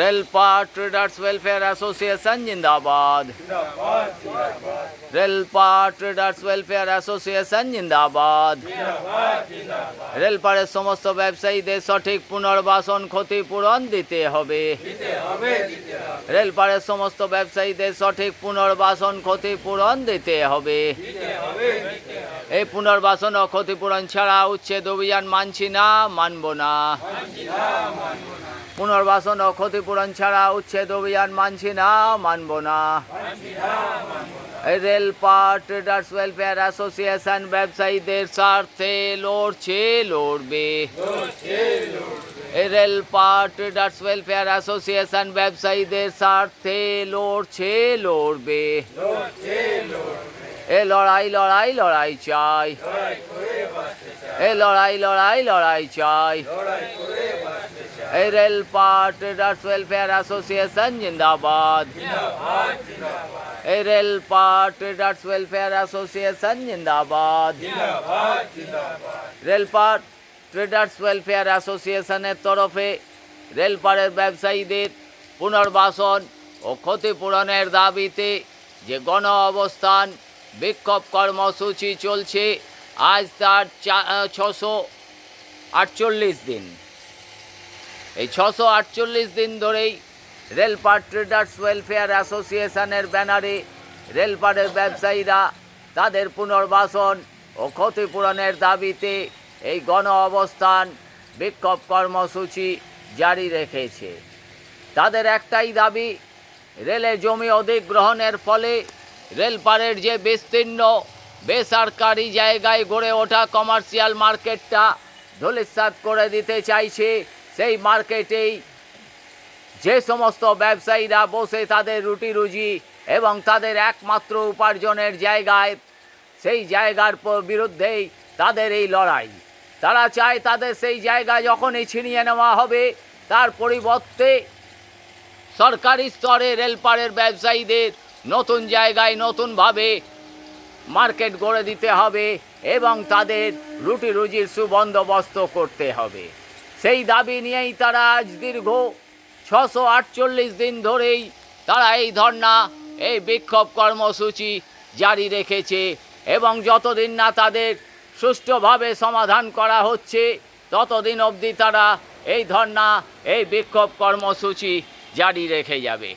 রেলপা traders welfare association জিন্দাবাদ রেলপা traders welfare association জিন্দাবাদ রেলপাড়ের সমস্ত ব্যবসায়ীদের সঠিক পুনর্বাসন ক্ষতিপূরণ দিতে হবে। রেলপাড়ের সমস্ত ব্যবসায়ীদের সঠিক পুনর্বাসন ক্ষতিপূরণ দিতে হবে। এই পুনর্বাসন ও ক্ষতিপূরণ ছাড়া উচ্ছেদ অভিযান মানছি না, মানব না। পুনর্বাসন ও ক্ষতিপূরণ ছাড়া উচ্ছেদ অভিযান মানছি না, মানব না। এই রেলপা ট্রেডার্স ওয়েলফেয়ার অ্যাসোসিয়েশন ব্যবসায়ীদের স্বার্থে লড়ছে, লড়বে। রেলপা ট্রেডার্স ওয়েলফেয়ার অ্যাসোসিয়েশন ব্যবসায়ীদের স্বার্থে লড়ছে, লড়বে। এ লড়াই লড়াই লড়াই চাই। এ লড়াই লড়াই লড়াই চাই। এই রেলপা ট্রেডার্স ওয়েলফেয়ার অ্যাসোসিয়েশন জিন্দাবাদ। এই রেলপা ট্রেডার্স ওয়েলফেয়ার অ্যাসোসিয়েশন জিন্দাবাদ। রেলপা ট্রেডার্স ওয়েলফেয়ার অ্যাসোসিয়েশনের তরফে রেল রেলপাড়ের ব্যবসায়ীদের পুনর্বাসন ও ক্ষতিপূরণের দাবিতে যে গণ অবস্থান বিক্ষোভ কর্মসূচি চলছে আজ তার ছশো আটচল্লিশ দিন। এই ছশো আটচল্লিশ দিন ধরেই রেলপার ট্রেডার্স ওয়েলফেয়ার অ্যাসোসিয়েশনের ব্যানারে রেলপারের ব্যবসায়ীরা তাদের পুনর্বাসন ও ক্ষতিপূরণের দাবিতে এই গণ অবস্থান বিক্ষোভ কর্মসূচি জারি রেখেছে। তাদের একটাই দাবি রেলে জমি অধিগ্রহণের ফলে রেলপারের যে বিস্তীর্ণ, বেসরকারি জায়গায় গড়ে ওঠা কমার্শিয়াল মার্কেটটা ধূলিসাৎ করে দিতে চাইছে। সেই মার্কেটেই যে সমস্ত ব্যবসায়ীরা বসে তাদের রুটি রুজি এবং তাদের একমাত্র উপার্জনের জায়গায়, সেই জায়গার বিরুদ্ধেই তাদের এই লড়াই। তারা চায় তাদের সেই জায়গা যখনই ছিনিয়ে নেওয়া হবে, তার পরিবর্তে সরকারি স্তরে রেলপাড়ের ব্যবসায়ীদের নতুন জায়গায় নতুনভাবে মার্কেট গড়ে দিতে হবে এবং তাদের রুটি রুজির সুবন্দোবস্ত করতে হবে। সেই দাবি নিয়েই তারা আজ দীর্ঘ ছশো আটচল্লিশ দিন ধরেই তারা এই ধর্না এই বিক্ষোভ কর্মসূচি জারি রেখেছে এবং যতদিন না তাদের সুষ্ঠুভাবে সমাধান করা হচ্ছে, ততদিন অবধি তারা এই ধর্না এই বিক্ষোভ কর্মসূচি জারি রেখে যাবে।